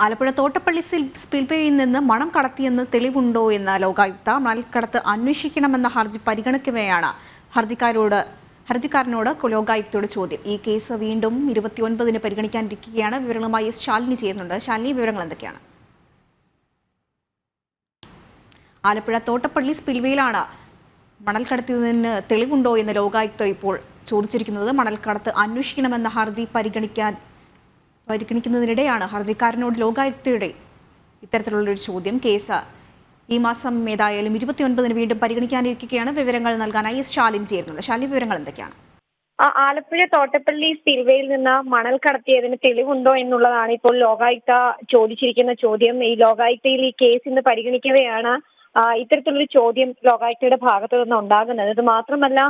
ആലപ്പുഴ തോട്ടപ്പള്ളി സ്പിൽവേയിൽ നിന്ന് മണം കടത്തിയെന്ന് തെളിവുണ്ടോ എന്ന ലോകായുക്ത മണൽക്കടത്ത് അന്വേഷിക്കണമെന്ന ഹർജി പരിഗണിക്കവെയാണ്. ഹർജിക്കാരോട് ഹർജിക്കാരനോട് ലോകായുക്തയുടെ ചോദ്യം. ഈ കേസ് വീണ്ടും ഇരുപത്തിയൊൻപതിന് പരിഗണിക്കാനിരിക്കുകയാണ്. വിവരങ്ങളുമായി ശാലിനി ചെയ്യുന്നുണ്ട് ശാലിനി വിവരങ്ങൾ എന്തൊക്കെയാണ്? ആലപ്പുഴ തോട്ടപ്പള്ളി സ്പിൽവേയിലാണ് മണൽ കടത്തിയതിന് തെളിവുണ്ടോ എന്ന് ലോകായുക്ത ഇപ്പോൾ ചോദിച്ചിരിക്കുന്നത്. മണൽക്കടത്ത് അന്വേഷിക്കണമെന്ന ഹർജി പരിഗണിക്കാൻ പരിഗണിക്കുന്നതിനിടെയാണ് ഹർജിക്കാരനോട് ലോകായുക്തയുടെ ഇത്തരത്തിലുള്ളൊരു ചോദ്യം. കേസ് ഈ മാസം ഏതായാലും ഇരുപത്തിയൊൻപതിന് വീണ്ടും പരിഗണിക്കാനിരിക്കുകയാണ്. വിവരങ്ങൾ നൽകാനായി ശാലിൻ ചേരുന്നുണ്ട്. ശാലിൻ വിവരങ്ങൾ എന്തൊക്കെയാണ്? ആലപ്പുഴ തോട്ടപ്പള്ളി സ്പിൽവേയിൽ നിന്ന് മണൽ കടത്തിയതിന് തെളിവുണ്ടോ എന്നുള്ളതാണ് ഇപ്പോൾ ലോകായുക്ത ചോദിച്ചിരിക്കുന്ന ചോദ്യം. ഈ ലോകായുക്തയിൽ ഈ കേസ് ഇന്ന് പരിഗണിക്കവെയാണ് ഇത്തരത്തിലൊരു ചോദ്യം ലോകായുക്തയുടെ ഭാഗത്തു നിന്ന് ഉണ്ടാകുന്നത്. ഇത് മാത്രമല്ല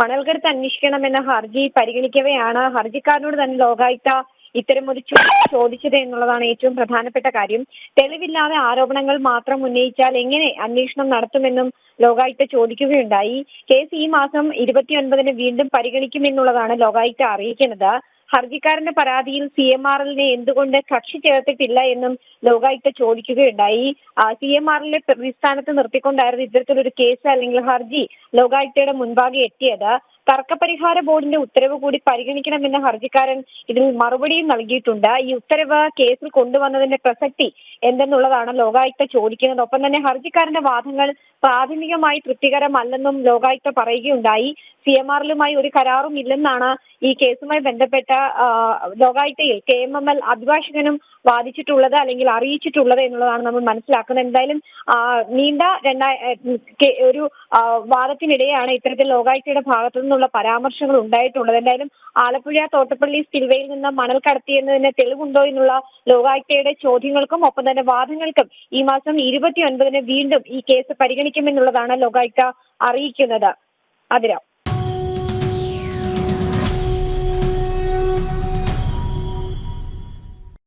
മണൽ കടത്ത് അന്വേഷിക്കണമെന്ന ഹർജി പരിഗണിക്കവെയാണ്. ഹർജിക്കാരനോട് തന്നെ ലോകായുക്ത ഇത്തരമൊരു ചോദ്യം ചോദിച്ചത് എന്നുള്ളതാണ് ഏറ്റവും പ്രധാനപ്പെട്ട കാര്യം. തെളിവില്ലാതെ ആരോപണങ്ങൾ മാത്രം ഉന്നയിച്ചാൽ എങ്ങനെ അന്വേഷണം നടത്തുമെന്നും ലോകായുക്ത ചോദിക്കുകയുണ്ടായി. കേസ് ഈ മാസം ഇരുപത്തിയൊൻപതിന് വീണ്ടും പരിഗണിക്കുമെന്നുള്ളതാണ് ലോകായുക്ത അറിയിക്കുന്നത്. ഹർജിക്കാരന്റെ പരാതിയിൽ സി എം എല്ലിനെ എന്തുകൊണ്ട് കക്ഷി ചേർത്തിട്ടില്ല എന്നും ലോകായുക്ത ചോദിക്കുകയുണ്ടായി. സി എം എല്ലിനെ പ്രതിസ്ഥാനത്ത് നിർത്തിക്കൊണ്ടായിരുന്നു ഇത്തരത്തിലൊരു കേസ് അല്ലെങ്കിൽ ഹർജി ലോകായുക്തയുടെ മുൻപാകെ എത്തിയത്. തർക്കപരിഹാര ബോർഡിന്റെ ഉത്തരവ് കൂടി പരിഗണിക്കണമെന്ന് ഹർജിക്കാരൻ ഇതിൽ മറുപടിയും നൽകിയിട്ടുണ്ട്. ഈ ഉത്തരവ് കേസിൽ കൊണ്ടുവന്നതിന്റെ പ്രസക്തി എന്തെന്നുള്ളതാണ് ലോകായുക്ത ചോദിക്കുന്നത്. ഒപ്പം തന്നെ ഹർജിക്കാരന്റെ വാദങ്ങൾ പ്രാഥമികമായി തൃപ്തികരമല്ലെന്നും ലോകായുക്ത പറയുകയുണ്ടായി. സി എം ആറിലുമായി ഒരു കരാറും ഇല്ലെന്നാണ് ഈ കേസുമായി ബന്ധപ്പെട്ട ലോകായുക്തയിൽ കെ എം എം എൽ അഭിഭാഷകനും വാദിച്ചിട്ടുള്ളത് അല്ലെങ്കിൽ അറിയിച്ചിട്ടുള്ളത് എന്നുള്ളതാണ് നമ്മൾ മനസ്സിലാക്കുന്നത്. എന്തായാലും നീണ്ട രണ്ടാ ഒരു വാദത്തിനിടെയാണ് ഇത്തരത്തിൽ ലോകായുക്തയുടെ ഭാഗത്തു നിന്നുള്ള പരാമർശങ്ങൾ ഉണ്ടായിട്ടുള്ളത്. എന്തായാലും ആലപ്പുഴ തോട്ടപ്പള്ളി സ്പിൽവേയിൽ നിന്ന് മണൽ കടത്തിയെന്നതിന് തെളിവുണ്ടോ എന്നുള്ള ലോകായുക്തയുടെ ചോദ്യങ്ങൾക്കും ഒപ്പം തന്നെ വാദങ്ങൾക്കും ഈ മാസം ഇരുപത്തിയൊൻപതിന് വീണ്ടും ഈ കേസ് പരിഗണിക്കുമെന്നുള്ളതാണ് ലോകായുക്ത അറിയിക്കുന്നത്. അതിരാ.